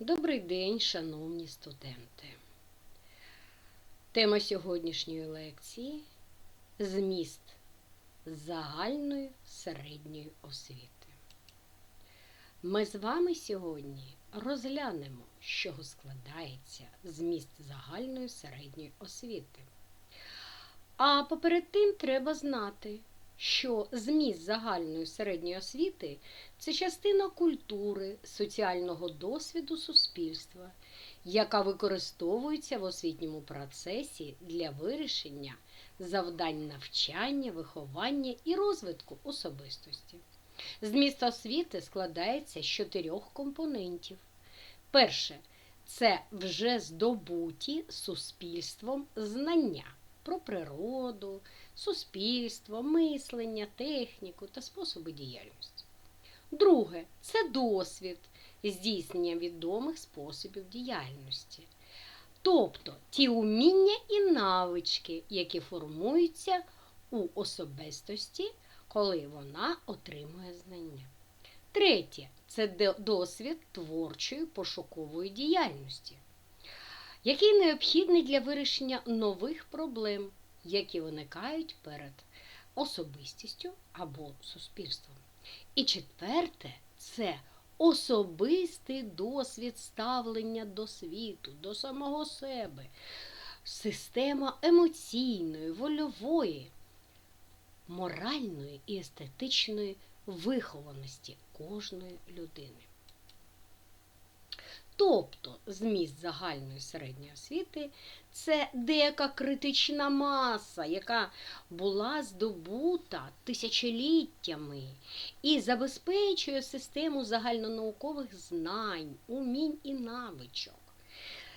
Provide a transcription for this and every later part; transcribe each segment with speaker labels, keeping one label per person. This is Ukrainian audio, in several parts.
Speaker 1: Добрий день, шановні студенти. Тема сьогоднішньої лекції зміст загальної середньої освіти. Ми з вами сьогодні розглянемо, з чого складається зміст загальної середньої освіти. А поперед тим треба знати, що зміст загальної середньої освіти це частина культури, соціального досвіду суспільства, яка використовується в освітньому процесі для вирішення завдань навчання, виховання і розвитку особистості. Зміст освіти складається з чотирьох компонентів. Перше це вже здобуті суспільством знання про природу, суспільство, мислення, техніку та способи діяльності. Друге це досвід здійснення відомих способів діяльності. Тобто ті уміння і навички, які формуються у особистості, коли вона отримує знання. Третє це досвід творчої пошукової діяльності, який необхідний для вирішення нових проблем, які виникають перед особистістю або суспільством. І четверте це особистий досвід ставлення до світу, до самого себе, система емоційної, вольової, моральної і естетичної вихованості кожної людини. Тобто зміст загальної середньої освіти це деяка критична маса, яка була здобута тисячоліттями і забезпечує систему загальнонаукових знань, умінь і навичок.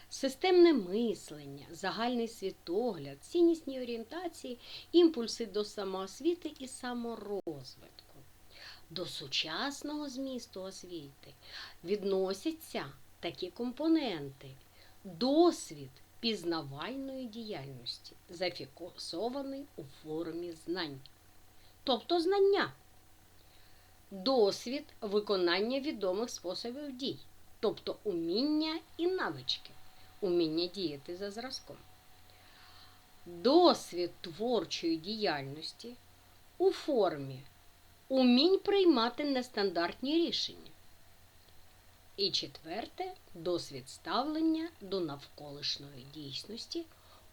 Speaker 1: Системне мислення, загальний світогляд, ціннісні орієнтації, імпульси до самоосвіти і саморозвитку. До сучасного змісту освіти відносяться такі компоненти: досвід пізнавальної діяльності, зафіксований у формі знань, тобто знання, досвід виконання відомих способів дій, тобто уміння і навички, уміння діяти за зразком. Досвід творчої діяльності у формі умінь приймати нестандартні рішення. І четверте досвід ставлення до навколишньої дійсності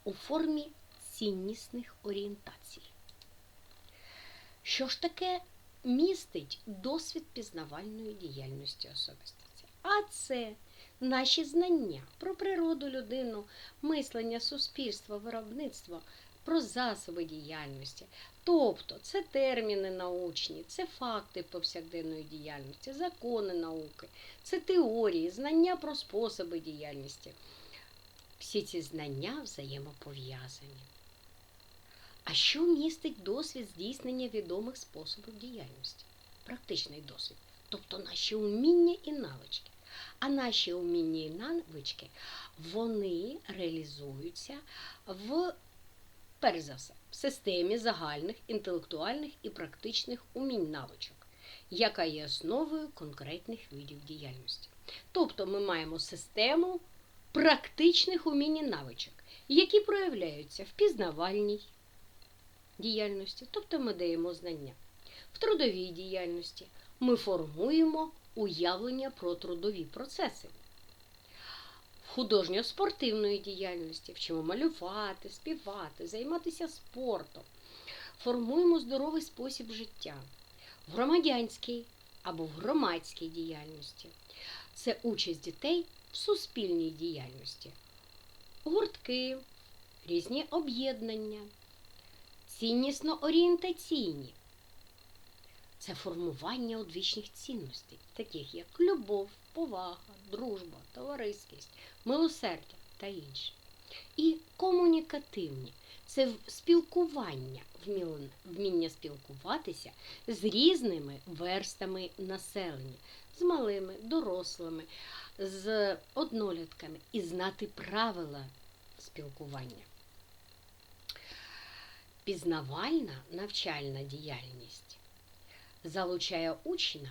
Speaker 1: у формі ціннісних орієнтацій. Що ж таке містить досвід пізнавальної діяльності особистості? А це наші знання про природу людину, мислення суспільства, виробництва, про засоби діяльності. Тобто це терміни научні, це факти повсякденної діяльності, закони науки, це теорії, знання про способи діяльності. Всі ці знання взаємопов'язані. А що містить досвід здійснення відомих способів діяльності? Практичний досвід, тобто наші уміння і навички. А наші уміння і навички, вони реалізуються в перш за все, в системі загальних інтелектуальних і практичних умінь навичок, яка є основою конкретних видів діяльності. Тобто ми маємо систему практичних умінь і навичок, які проявляються в пізнавальній діяльності, тобто ми даємо знання. В трудовій діяльності ми формуємо уявлення про трудові процеси художньо-спортивної діяльності, вчимо малювати, співати, займатися спортом, формуємо здоровий спосіб життя. В громадянській або в громадській діяльності. Це участь дітей в суспільній діяльності, гуртки, різні об'єднання, ціннісно орієнтаційні. Це формування одвічних цінностей, таких як любов, повага, дружба, товариськість, милосердя та інше. І комунікативні це спілкування, вміння спілкуватися з різними верстами населення, з малими, дорослими, з однолітками і знати правила спілкування. Пізнавальна навчальна діяльність залучає учня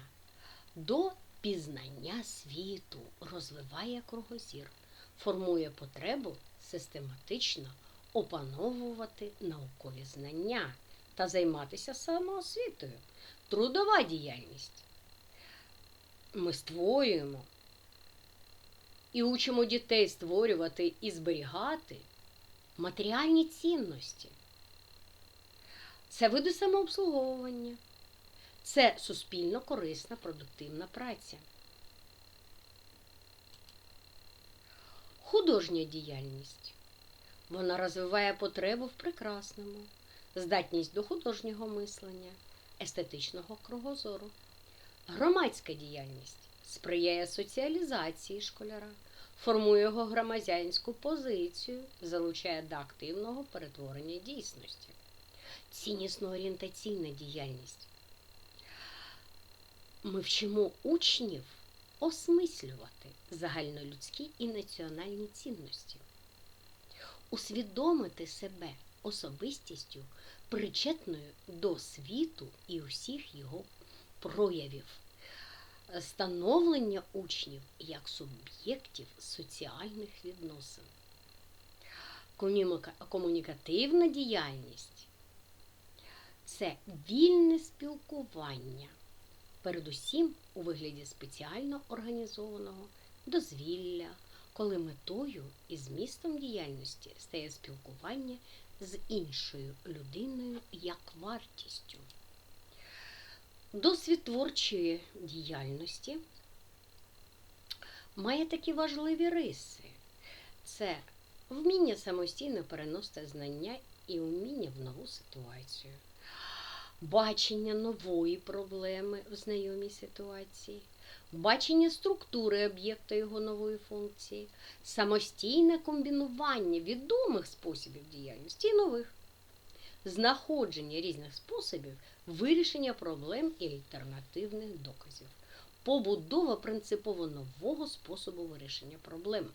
Speaker 1: до Пізнання світу розвиває кругозір, формує потребу систематично опановувати наукові знання та займатися самоосвітою. Трудова діяльність. Ми створюємо і учимо дітей створювати і зберігати матеріальні цінності. Це види самообслуговування. Це суспільно корисна продуктивна праця. Художня діяльність. Вона розвиває потребу в прекрасному, здатність до художнього мислення, естетичного кругозору. Громадська діяльність сприяє соціалізації школяра, формує його громадянську позицію, залучає до активного перетворення дійсності. Ціннісно-орієнтаційна діяльність. Ми вчимо учнів осмислювати загальнолюдські і національні цінності, усвідомити себе особистістю, причетною до світу і усіх його проявів, становлення учнів як суб'єктів соціальних відносин, комунікативна діяльність це вільне спілкування, передусім у вигляді спеціально організованого дозвілля, коли метою і змістом діяльності стає спілкування з іншою людиною як вартістю. Досвід творчої діяльності має такі важливі риси. Це вміння самостійно переносити знання і вміння в нову ситуацію, бачення нової проблеми в знайомій ситуації, бачення структури об'єкта його нової функції, самостійне комбінування відомих способів діяльності і нових, знаходження різних способів вирішення проблем і альтернативних доказів, побудова принципово нового способу вирішення проблем.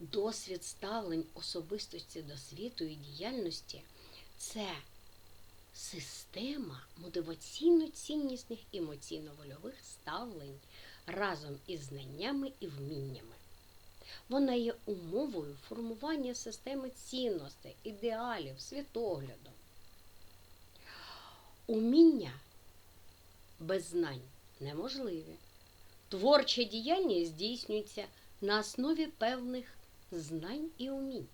Speaker 1: Досвід ставлень особистості до світу і діяльності це система мотиваційно-ціннісних емоційно-вольових ставлень разом із знаннями і вміннями. Вона є умовою формування системи цінностей, ідеалів, світогляду. Уміння без знань неможливі. Творча діяльність здійснюється на основі певних знань і умінь.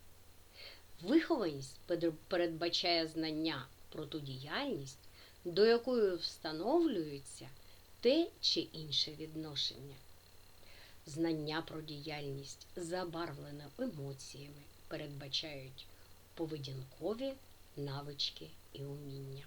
Speaker 1: Вихованість передбачає знання про ту діяльність, до якої встановлюється те чи інше відношення. Знання про діяльність, забарвлене емоціями, передбачають поведінкові навички і уміння.